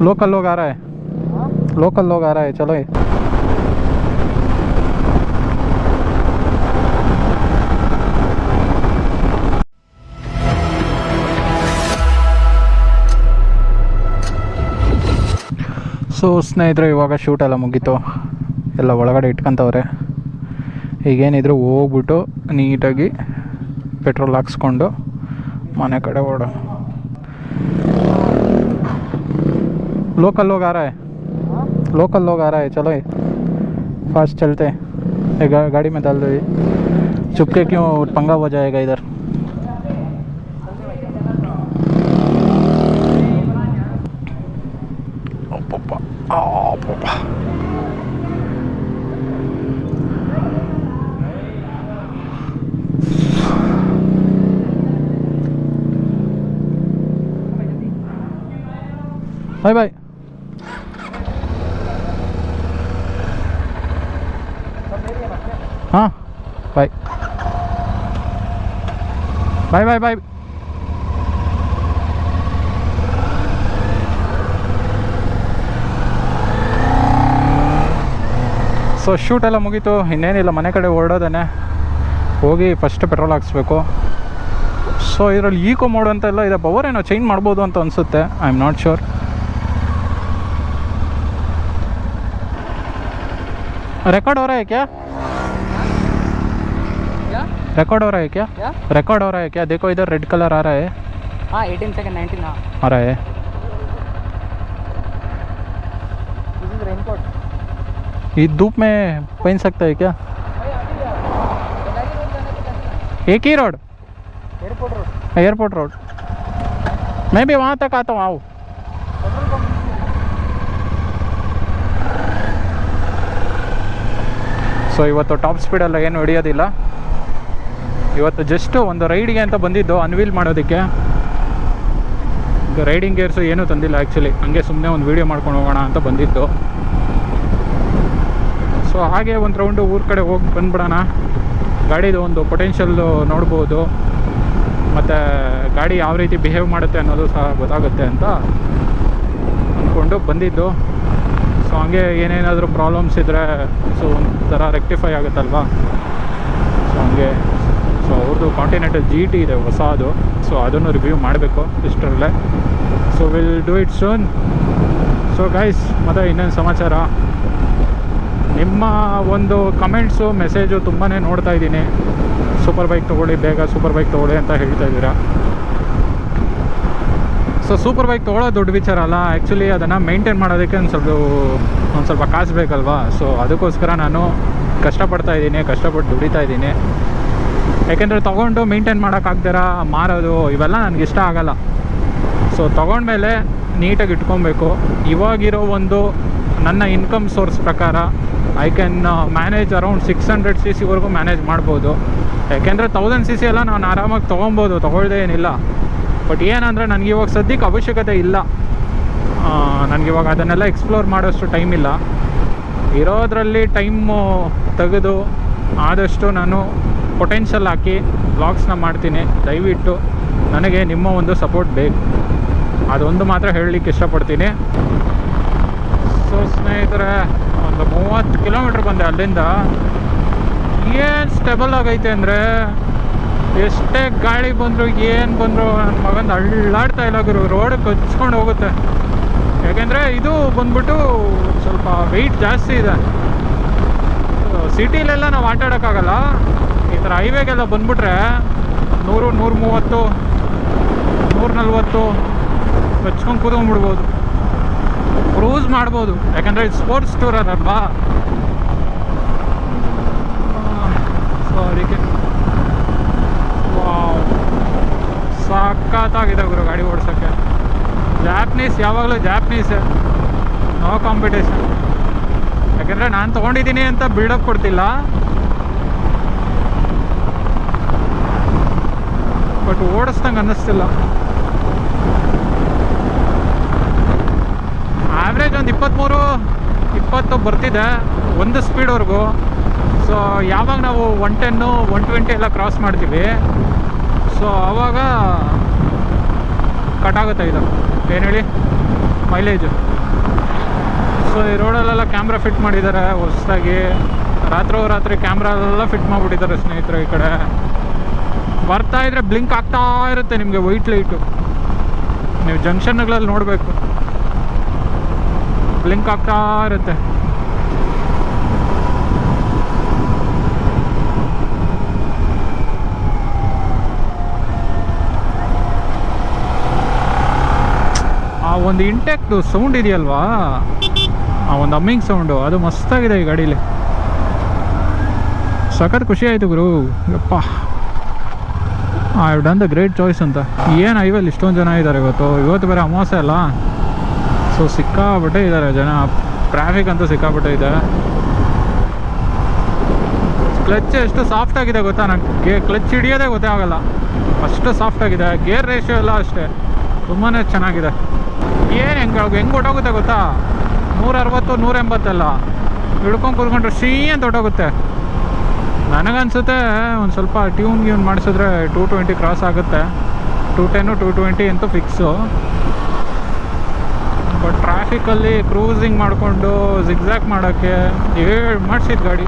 Local लोग आ रहा है लोकल लोग आ रहा है चलो ये ಸೊ ಸ್ನೇಹಿತರೆ ಇವಾಗ ಶೂಟ್ ಎಲ್ಲ ಮುಗೀತು ಎಲ್ಲ ಒಳಗಡೆ ಇಟ್ಕೊಂತವ್ರೆ ಈಗೇನಿದ್ರು ಹೋಗ್ಬಿಟ್ಟು ನೀಟಾಗಿ ಪೆಟ್ರೋಲ್ ಹಾಕ್ಸ್ಕೊಂಡು ಮನೆ ಕಡೆ ಓಡ लोकल लोग आ रहा है। हा? लोकल लोग आ रहा है चलो फास्ट चलते हैं। गा, गाड़ी में डाल दो ये। चुपके क्यों पंगा हो जाएगा इधर? बाय बाय ಹಾಂ ಬಾಯ್ ಬಾಯ್ ಬಾಯ್ ಬಾಯ್ ಸೊ ಶೂಟ್ ಎಲ್ಲ ಮುಗೀತು. ಇನ್ನೇನಿಲ್ಲ, ಮನೆ ಕಡೆ ಹೊರಡೋದೇ ಹೋಗಿ ಫಸ್ಟ್ ಪೆಟ್ರೋಲ್ ಹಾಕ್ಸ್ಬೇಕು. ಸೊ ಇದರಲ್ಲಿ ಈಕೋ ಮೋಡ್ ಅಂತೆಲ್ಲ ಇದೆ. ಪವರ್ ಏನೋ ಚೇಂಜ್ ಮಾಡ್ಬೋದು ಅಂತ ಅನಿಸುತ್ತೆ. I am not sure record ಅವರೇ ಯಾಕೆ? रिकॉर्ड हो रहा है क्या क्या रिकॉर्ड हो रहा है क्या देखो इधर रेड कलर आ रहा है हाँ एटीन सेकेंड नाइनटीन हाँ आ रहा है दिस इज रेनकोट ये धूप में पहन सकता है क्या एक ही road airport road airport road मैं भी वहाँ तक आता हूँ आओ पेट्रोल पंप ಸೊ ಇವತ್ತು ಟಾಪ್ ಸ್ಪೀಡೆಲ್ಲ ಏನು ಹೊಡಿಯೋದಿಲ್ಲ ಇವತ್ತು ಜಸ್ಟು ಒಂದು ರೈಡಿಗೆ ಅಂತ ಬಂದಿದ್ದು ಅನ್ವೀಲ್ ಮಾಡೋದಕ್ಕೆ. ರೈಡಿಂಗ್ ಗೇರ್ಸು ಏನೂ ತಂದಿಲ್ಲ ಆ್ಯಕ್ಚುಲಿ ಹಂಗೆ ಸುಮ್ಮನೆ ಒಂದು ವೀಡಿಯೋ ಮಾಡ್ಕೊಂಡು ಹೋಗೋಣ ಅಂತ ಬಂದಿದ್ದು. ಸೊ ಹಾಗೆ ಒಂದು ರೌಂಡು ಊರ ಕಡೆ ಹೋಗಿ ಬಂದ್ಬಿಡೋಣ. ಗಾಡಿದು ಒಂದು ಪೊಟೆನ್ಷಿಯಲ್ಲು ನೋಡ್ಬೋದು. ಮತ್ತು ಗಾಡಿ ಯಾವ ರೀತಿ ಬಿಹೇವ್ ಮಾಡುತ್ತೆ ಅನ್ನೋದು ಸಹ ಗೊತ್ತಾಗುತ್ತೆ ಅಂತ ಅಂದ್ಕೊಂಡು ಬಂದಿದ್ದು. ಸೊ ಹಂಗೆ ಏನೇನಾದರೂ ಪ್ರಾಬ್ಲಮ್ಸ್ ಇದ್ದರೆ ಸೊ ಒಂಥರ ರೆಕ್ಟಿಫೈ ಆಗುತ್ತಲ್ವಾ? ಸೊ ಹಂಗೆ ಸೊ ಅವ್ರದ್ದು ಕಾಂಟಿನೆಂಟಲ್ ಜಿ ಟಿ ಇದೆ, ಹೊಸದು. ಸೊ ಅದನ್ನು ರಿವ್ಯೂ ಮಾಡಬೇಕು, ಇಷ್ಟರಲ್ಲೇ. So will do it soon so guys ಮತ್ತು ಇನ್ನೊಂದು ಸಮಾಚಾರ? ನಿಮ್ಮ ಒಂದು ಕಮೆಂಟ್ಸು ಮೆಸೇಜು ತುಂಬಾ ನೋಡ್ತಾ ಇದ್ದೀನಿ. ಸೂಪರ್ ಬೈಕ್ ತೊಗೊಳ್ಳಿ, ಬೇಗ ಸೂಪರ್ ಬೈಕ್ ತೊಗೊಳ್ಳಿ ಅಂತ ಹೇಳ್ತಾ ಇದ್ದೀರಾ? ಸೊ ಸೂಪರ್ ಬೈಕ್ ತೊಗೊಳ್ಳೋ ದೊಡ್ಡ ವಿಚಾರ ಅಲ್ಲ. ಆ್ಯಕ್ಚುಲಿ ಅದನ್ನು ಮೇಂಟೈನ್ ಮಾಡೋದಕ್ಕೆ ಒಂದು ಸ್ವಲ್ಪ ಒಂದು ಸ್ವಲ್ಪ ಕಾಸು ಬೇಕಲ್ವಾ? ಸೊ ಅದಕ್ಕೋಸ್ಕರ ನಾನು ಕಷ್ಟಪಡ್ತಾ ಇದ್ದೀನಿ, ಕಷ್ಟಪಟ್ಟು ದುಡಿತಾ ಇದ್ದೀನಿ. ಯಾಕೆಂದರೆ ತೊಗೊಂಡು ಮೇಂಟೈನ್ ಮಾಡೋಕ್ಕಾಗ್ದಿರ ಮಾರೋದು, ಇವೆಲ್ಲ ನನಗೆ ಇಷ್ಟ ಆಗೋಲ್ಲ. ಸೊ ತೊಗೊಂಡ್ಮೇಲೆ ನೀಟಾಗಿ ಇಟ್ಕೊಬೇಕು. ಇವಾಗಿರೋ ಒಂದು ನನ್ನ ಇನ್ಕಮ್ ಸೋರ್ಸ್ ಪ್ರಕಾರ I can manage around six hundred C ಸಿವರೆಗೂ manage ಮಾಡ್ಬೋದು. ಯಾಕೆಂದರೆ ತೌಸಂಡ್ ಸಿ ಸಿ ಎಲ್ಲ ನಾನು ಆರಾಮಾಗಿ ತೊಗೊಬೋದು, ತೊಗೊಳ್ದೇ ಏನಿಲ್ಲ. ಬಟ್ ಏನಂದರೆ ನನಗೆ ಇವಾಗ ಸದ್ಯಕ್ಕೆ ಅವಶ್ಯಕತೆ ಇಲ್ಲ. ನನಗೆ ಇವಾಗ ಅದನ್ನೆಲ್ಲ ಎಕ್ಸ್ಪ್ಲೋರ್ ಮಾಡೋಷ್ಟು ಟೈಮ್ ಇಲ್ಲ. ಇರೋದ್ರಲ್ಲಿ ಟೈಮು ತೆಗೆದು ಆದಷ್ಟು ನಾನು ಪೊಟೆನ್ಷಿಯಲ್ ಹಾಕಿ ವ್ಲಾಗ್ಸ್ನ ಮಾಡ್ತೀನಿ. ದಯವಿಟ್ಟು ನನಗೆ ನಿಮ್ಮ ಒಂದು ಸಪೋರ್ಟ್ ಬೇಕು. ಅದೊಂದು ಮಾತ್ರ ಹೇಳಲಿಕ್ಕೆ ಇಷ್ಟಪಡ್ತೀನಿ. ಸೊ ಸ್ನೇಹಿತರೆ, ಒಂದು ಮೂವತ್ತು ಕಿಲೋಮೀಟ್ರ್ ಬಂದೆ ಅಲ್ಲಿಂದ. ಏನು ಸ್ಟೆಬಲ್ ಆಗೈತೆ ಅಂದರೆ ಎಷ್ಟೇ ಗಾಳಿ ಬಂದರು, ಏನು ಬಂದರು ನನ್ನ ಮಗಂದು ಅಳ್ಳಾಡ್ತಾ ಇಲ್ಲ ಗುರು. ರೋಡ್ ಕಚ್ಕೊಂಡು ಹೋಗುತ್ತೆ. ಯಾಕೆಂದರೆ ಇದು ಬಂದ್ಬಿಟ್ಟು ಸ್ವಲ್ಪ ವೆಯ್ಟ್ ಜಾಸ್ತಿ ಇದೆ. ಸಿಟಿಲೆಲ್ಲ ನಾವು ಆಟ ಆಡೋಕ್ಕಾಗಲ್ಲ ಈ ಥರ ಹೈವೇಗೆಲ್ಲ ಬಂದ್ಬಿಟ್ರೆ ನೂರು ನೂರು ಮೂವತ್ತು ನೂರು ನಲ್ವತ್ತು ಹಚ್ಕೊಂಡು ಕೂತ್ಕೊಂಡ್ಬಿಡ್ಬೋದು. ಕ್ರೂಸ್ ಮಾಡ್ಬೋದು. ಯಾಕಂದರೆ ಇದು ಸ್ಪೋರ್ಟ್ಸ್ ಟೂರ್ ಅದಲ್ವಾ? ಸೊ ಅದಕ್ಕೆ ವಾವ್. ಸಖತ್ತಾಗಿದೆ ಗುರು ಗಾಡಿ ಓಡಿಸೋಕ್ಕೆ ಜಾಪ್ನೀಸ್ ಯಾವಾಗಲೂ ಜಾಪ್ನೀಸೇ ನೋ ಕಾಂಪಿಟೇಷನ್ ಯಾಕಂದರೆ ನಾನು ತೊಗೊಂಡಿದ್ದೀನಿ ಅಂತ ಬಿಲ್ಡಪ್ ಕೊಡ್ತಿಲ್ಲ. ಬಟ್ ಓಡಿಸ್ದಂಗೆ ಅನ್ನಿಸ್ತಿಲ್ಲ. ಆವ್ರೇಜ್ ಒಂದು ಇಪ್ಪತ್ತ್ಮೂರು ಇಪ್ಪತ್ತು ಬರ್ತಿದೆ, ಒಂದು ಸ್ಪೀಡ್ವರೆಗೂ ಸೊ ಯಾವಾಗ ನಾವು ಒನ್ ಟೆನ್ನು ಒನ್ ಟ್ವೆಂಟಿ ಎಲ್ಲ ಕ್ರಾಸ್ ಮಾಡ್ತೀವಿ. ಸೊ ಆವಾಗ ಕಟ್ ಆಗುತ್ತೆ ಇದು. ಏನು ಹೇಳಿ? ಮೈಲೇಜು ಸೊ ಈ ರೋಡಲ್ಲೆಲ್ಲ ಕ್ಯಾಮ್ರಾ ಫಿಟ್ ಮಾಡಿದ್ದಾರೆ, ಹೊಸದಾಗಿ. ರಾತ್ರೋ ರಾತ್ರಿ ಕ್ಯಾಮ್ರಾ ಎಲ್ಲ ಫಿಟ್ ಮಾಡಿಬಿಟ್ಟಿದ್ದಾರೆ ಸ್ನೇಹಿತರು ಈ ಕಡೆ. ಬರ್ತಾ ಇದ್ರೆ ಬ್ಲಿಂಕ್ ಆಗ್ತಾ ಇರುತ್ತೆ ನಿಮಗೆ ವೈಟ್ ಲೈಟು. ನೀವು ಜಂಕ್ಷನ್ಗಳಲ್ಲಿ ನೋಡಬೇಕು. ಬ್ಲಿಂಕ್ ಆಗ್ತಾ ಇರುತ್ತೆ. ಆ ಒಂದು ಇಂಟೆಕ್ದು ಸೌಂಡ್ ಇದೆಯಲ್ವಾ? ಆ ಒಂದು ಅಮ್ಮಿಂಗ್ ಸೌಂಡು ಅದು ಮಸ್ತಾಗಿದೆ ಈ ಗಾಡೀಲಿ. ಸಖತ್ ಖುಷಿ ಆಯಿತು ಗುರು. ಯಪ್ಪ. I have done the great choice ಅಂತ. ಏನು ಐವಲ್ಲಿ ಇಷ್ಟೊಂದು ಜನ ಇದ್ದಾರೆ ಇವತ್ತು ಇವತ್ತು ಬೇರೆ ಅಮಾವಾಸ್ಯ ಅಲ್ಲ? ಸೊ ಸಿಕ್ಕಾಬಿಟ್ಟೆ ಇದ್ದಾರೆ ಜನ. ಟ್ರಾಫಿಕ್ ಅಂತೂ ಸಿಕ್ಕಾಬಿಟ್ಟೆ ಇದೆ. ಕ್ಲಚ್ ಎಷ್ಟು ಸಾಫ್ಟ್ ಆಗಿದೆ ಗೊತ್ತಾ? ನಂಗೆ ಕ್ಲಚ್ ಹಿಡಿಯೋದೇ ಗೊತ್ತೇ ಆಗಲ್ಲ. ಅಷ್ಟು ಸಾಫ್ಟ್ ಆಗಿದೆ. ಗೇರ್ ರೇಷಿಯೋ ಎಲ್ಲ ಅಷ್ಟೇ. ತುಂಬಾ ಚೆನ್ನಾಗಿದೆ. ಏನು ಹೆಂಗೆ ಹೆಂಗೆ ಹೊಟ್ಟೋಗುತ್ತೆ ಗೊತ್ತಾ? ನೂರ ಅರವತ್ತು ನೂರ ಎಂಬತ್ತೆಲ್ಲ ಹಿಡ್ಕೊಂಡು ಕೂತ್ಕೊಂಡ್ರೆ ಶ್ರೀ ಅಂತ ಹೊಟ್ಟೋಗುತ್ತೆ ನನಗನ್ಸುತ್ತೆ ಒಂದು ಸ್ವಲ್ಪ ಟ್ಯೂನ್ ಗ್ಯೂನ್ ಮಾಡಿಸಿದ್ರೆ ಟೂ ಟ್ವೆಂಟಿ ಕ್ರಾಸ್ ಆಗುತ್ತೆ. ಟೂ ಟೆನ್ನು ಟೂ ಟ್ವೆಂಟಿ ಅಂತೂ ಫಿಕ್ಸು ಬಟ್ ಟ್ರಾಫಿಕಲ್ಲಿ ಕ್ರೂಸಿಂಗ್ ಮಾಡಿಕೊಂಡು ಜಿಗ್ಜ್ಯಾಕ್ ಮಾಡೋಕ್ಕೆ ಏಳು ಮಾಡಿಸಿದ ಗಾಡಿ.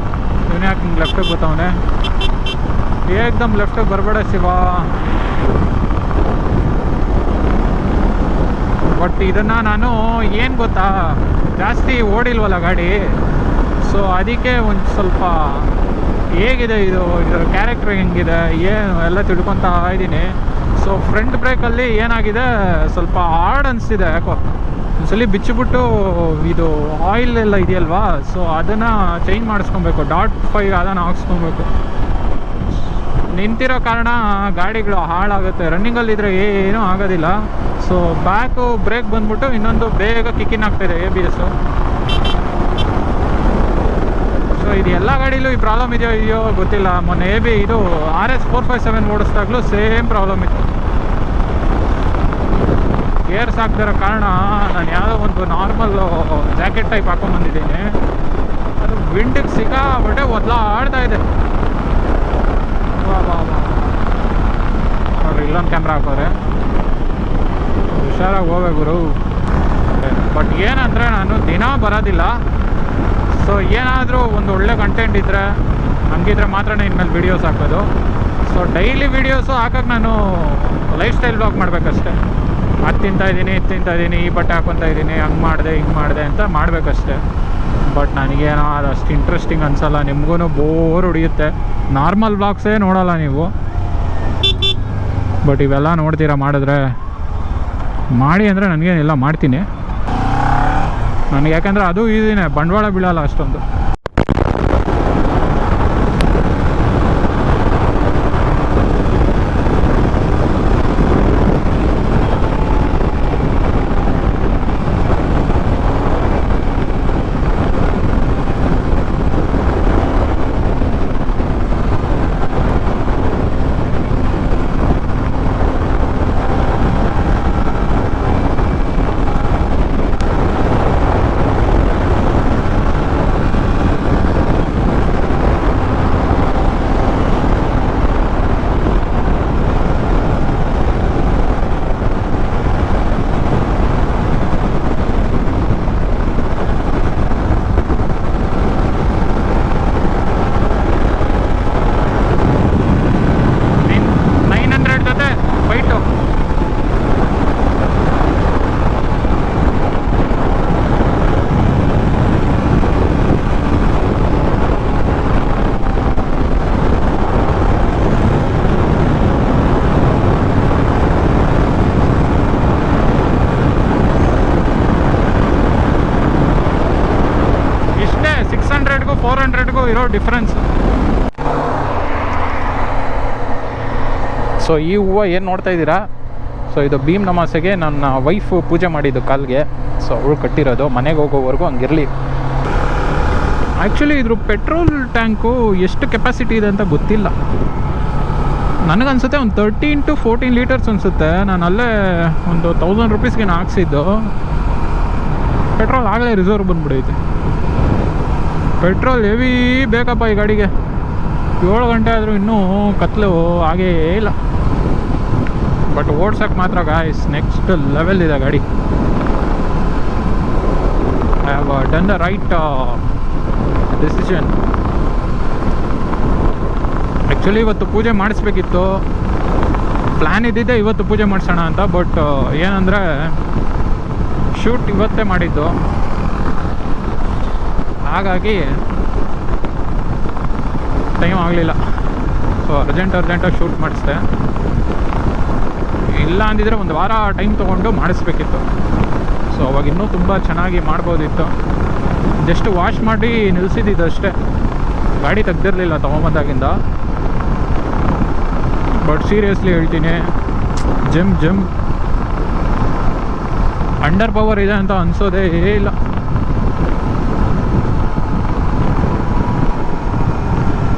ಇವನೇ ಯಾಕೆ ಹಿಂಗೆ ಲೆಫ್ಟಿಗೆ ಬರ್ತಾವನೆ ಏಕ್ದಮ್ ಲೆಫ್ಟಿಗೆ ಬರಬೇಡ ಶಿವ. ಬಟ್ ಇದನ್ನು ನಾನು ಏನು ಗೊತ್ತಾ? ಜಾಸ್ತಿ ಓಡಿಲ್ವಲ್ಲ ಗಾಡಿ. ಸೊ ಅದಕ್ಕೆ ಒಂದು ಸ್ವಲ್ಪ ಹೇಗಿದೆ ಇದು? ಇದರ ಕ್ಯಾರೆಕ್ಟರ್ ಹೆಂಗಿದೆ? ಏನು? ಎಲ್ಲ ತಿಳ್ಕೊತ ಇದ್ದೀನಿ. ಸೊ ಫ್ರಂಟ್ ಬ್ರೇಕಲ್ಲಿ ಏನಾಗಿದೆ? ಸ್ವಲ್ಪ ಹಾರ್ಡ್ ಅನಿಸ್ತಿದೆ. ಯಾಕೋ? ಒಂದ್ಸಲಿ ಬಿಚ್ಚಿಬಿಟ್ಟು ಇದು ಆಯಿಲ್ ಎಲ್ಲ ಇದೆಯಲ್ವಾ? ಸೊ ಅದನ್ನು ಚೇಂಜ್ ಮಾಡಿಸ್ಕೊಬೇಕು. ಡಾಟ್ ಫೈವ್ ಅದನ್ನು ಹಾಕ್ಸ್ಕೊಬೇಕು. ನಿಂತಿರೋ ಕಾರಣ ಗಾಡಿಗಳು ಹಾಳಾಗುತ್ತೆ. ರನ್ನಿಂಗಲ್ಲಿದ್ದರೆ ಏನೂ ಆಗೋದಿಲ್ಲ. ಸೊ ಬ್ಯಾಕು ಬ್ರೇಕ್ ಬಂದ್ಬಿಟ್ಟು ಇನ್ನೊಂದು ಬೇಗ ಕಿಕ್ಕಿನ್ ಆಗ್ತಾಯಿದೆ ಎ ಬಿ ಎಸ್ಸು ಸೊ ಇದು ಎಲ್ಲ ಗಾಡಿಲೂ ಈ ಪ್ರಾಬ್ಲಮ್ ಇದೆಯೋ ಇದೆಯೋ ಗೊತ್ತಿಲ್ಲ. ಮೊನ್ನೆ ಎ ಬಿ ಇದು R S four five seven ಓಡಿಸ್ದಾಗಲೂ same problem ಇತ್ತು. ಗೇರ್ಸ್ ಹಾಕ್ದಿರೋ ಕಾರಣ ನಾನು ಯಾವುದೋ ಒಂದು ನಾರ್ಮಲ್ ಜಾಕೆಟ್ ಟೈಪ್ ಹಾಕೊಂಡ್ಬಂದಿದ್ದೀನಿ ಅದು ವಿಂಡಿಗೆ ಸಿಕ್ಕಾಬಟ್ಟೆ ಒದ್ಲಾಡ್ತಾ ಇದೆ. ಇಲ್ಲೊಂದು ಕ್ಯಾಮ್ರಾ ಹಾಕೋರೆ. ಹುಷಾರಾಗಿ ಹೋಗ್ಬೇಕು ಗುರು. ಬಟ್ ಏನಂದರೆ ನಾನು ದಿನ ಬರೋದಿಲ್ಲ. ಸೊ ಏನಾದರೂ ಒಂದು ಒಳ್ಳೆ ಕಂಟೆಂಟ್ ಇದ್ದರೆ ಹಂಗಿದ್ರೆ ಮಾತ್ರ ಇನ್ಮೇಲೆ ವೀಡಿಯೋಸ್ ಹಾಕೋದು. ಸೊ ಡೈಲಿ ವೀಡಿಯೋಸು ಹಾಕೋಕ್ಕೆ ನಾನು ಲೈಫ್ ಸ್ಟೈಲ್ ಬ್ಲಾಗ್ ಮಾಡಬೇಕಷ್ಟೆ. ಅದು ತಿಂತಾ ಇದ್ದೀನಿ ಇದು ತಿಂತಾ ಇದ್ದೀನಿ ಈ ಬಟ್ಟೆ ಹಾಕೊತಾ ಇದ್ದೀನಿ ಹಂಗೆ ಮಾಡಿದೆ, ಹಿಂಗೆ ಮಾಡಿದೆ ಅಂತ ಮಾಡಬೇಕಷ್ಟೆ. ಬಟ್ ನನಗೇನೋ ಅದು ಅಷ್ಟು ಇಂಟ್ರೆಸ್ಟಿಂಗ್ ಅನಿಸಲ್ಲ. ನಿಮಗೂ ಬೋರ್ ಹೊಡಿಯುತ್ತೆ ನಾರ್ಮಲ್ ಬ್ಲಾಗ್ಸೇ ನೋಡಲ್ಲ ನೀವು. ಬಟ್ ಇವೆಲ್ಲ ನೋಡ್ತೀರಾ ಮಾಡಿದ್ರೆ, ಮಾಡಿ ಅಂದರೆ ನನಗೇನಿಲ್ಲ, ಮಾಡ್ತೀನಿ. ನನಗೆ ಯಾಕಂದರೆ ಅದು ಈಸಿನೇ ಬಂಡವಾಳ ಬೀಳಲ್ಲ ಅಷ್ಟೊಂದು ನೈನ್ ಹಂಡ್ರೆಡ್ ಜೊತೆ ವೈಟು ಇಷ್ಟೇ ಸಿಕ್ಸ್ ಹಂಡ್ರೆಡ್ಗೂ ಫೋರ್ ಹಂಡ್ರೆಡ್ಗೂ ಇರೋ ಡಿಫ್ರೆನ್ಸ್ ಸೊ ಈ ಹೂವು ಏನು ನೋಡ್ತಾ ಇದ್ದೀರಾ? ಸೊ ಇದು ಭೀಮ್ ನಮಾಸೆಗೆ ನನ್ನ ವೈಫು ಪೂಜೆ ಮಾಡಿದ್ದು ಕಾಲ್ಗೆ. ಸೊ ಅವಳು ಕಟ್ಟಿರೋದು. ಮನೆಗೆ ಹೋಗೋವರೆಗೂ ಹಂಗಿರಲಿ. ಆ್ಯಕ್ಚುಲಿ ಇದ್ರ ಪೆಟ್ರೋಲ್ ಟ್ಯಾಂಕು ಎಷ್ಟು ಕೆಪಾಸಿಟಿ ಇದೆ ಅಂತ ಗೊತ್ತಿಲ್ಲ. ನನಗನ್ಸುತ್ತೆ ಒಂದು ತರ್ಟೀನ್ ಟು ಫೋರ್ಟೀನ್ ಲೀಟರ್ಸ್ ಅನಿಸುತ್ತೆ. ನಾನು ಅಲ್ಲೇ ಒಂದು ತೌಸಂಡ್ ರುಪೀಸ್ಗೆ ಹಾಕ್ಸಿದ್ದು ಪೆಟ್ರೋಲ್ ಆಗಲೇ ರಿಸರ್ವ್ ಬಂದ್ಬಿಡೈತೆ. ಪೆಟ್ರೋಲ್ ಹೆವಿ ಬೇಕಪ್ಪ ಈ ಗಾಡಿಗೆ. ಏಳು ಗಂಟೆ ಆದರೂ ಇನ್ನೂ ಕತ್ಲು ಹಾಗೇ ಇಲ್ಲ. ಬಟ್ ಓಡ್ಸೋಕ್ಕೆ ಮಾತ್ರ ಗಾಯ್ಸ್ ನೆಕ್ಸ್ಟ್ ಲೆವೆಲ್ ಇದೆ ಗಾಡಿ. I have done the right decision actually ಇವತ್ತು ಪೂಜೆ ಮಾಡಿಸ್ಬೇಕಿತ್ತು. ಪ್ಲ್ಯಾನ್ ಇದ್ದಿದ್ದೆ ಇವತ್ತು ಪೂಜೆ ಮಾಡಿಸೋಣ ಅಂತ ಬಟ್ ಏನಂದರೆ ಶೂಟ್ ಇವತ್ತೇ ಮಾಡಿದ್ದು. ಹಾಗಾಗಿ ಟೈಮ್ ಆಗಲಿಲ್ಲ. ಸೊ ಅರ್ಜೆಂಟ್ ಅರ್ಜೆಂಟಾಗಿ ಶೂಟ್ ಮಾಡಿಸ್ದೆ. ಇಲ್ಲ ಅಂದಿದ್ರೆ ಒಂದು ವಾರ ಟೈಮ್ ತೊಗೊಂಡು ಮಾಡಿಸ್ಬೇಕಿತ್ತು. ಸೊ ಅವಾಗ ಇನ್ನೂ ತುಂಬ ಚೆನ್ನಾಗಿ ಮಾಡ್ಬೋದಿತ್ತು. ಜಸ್ಟ್ ವಾಶ್ ಮಾಡಿ ನಿಲ್ಲಿಸಿದ್ದು ಅಷ್ಟೇ. ಗಾಡಿ ತೆಗ್ದಿರಲಿಲ್ಲ ತೊಗೊಂಬಂದಾಗಿಂದ. ಬಟ್ ಸೀರಿಯಸ್ಲಿ ಹೇಳ್ತೀನಿ ಜಿಮ್ ಜಿಮ್ ಅಂಡರ್ ಪವರ್ ಇದೆ ಅಂತ ಅನಿಸೋದೇ ಇಲ್ಲ.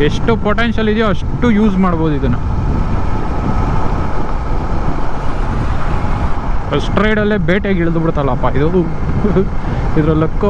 ಎಷ್ಟು ಪೊಟೆನ್ಷಿಯಲ್ ಇದೆಯೋ ಅಷ್ಟು ಯೂಸ್ ಮಾಡ್ಬೋದು ಇದನ್ನು. ಫಸ್ಟ್ ರೈಡಲ್ಲೇ ಬೇಟೆಗೆ ಇಳಿದು ಬಿಡ್ತಲ್ಲಪ್ಪ, ಇದು. ಇದರ ಲಕ್ಕು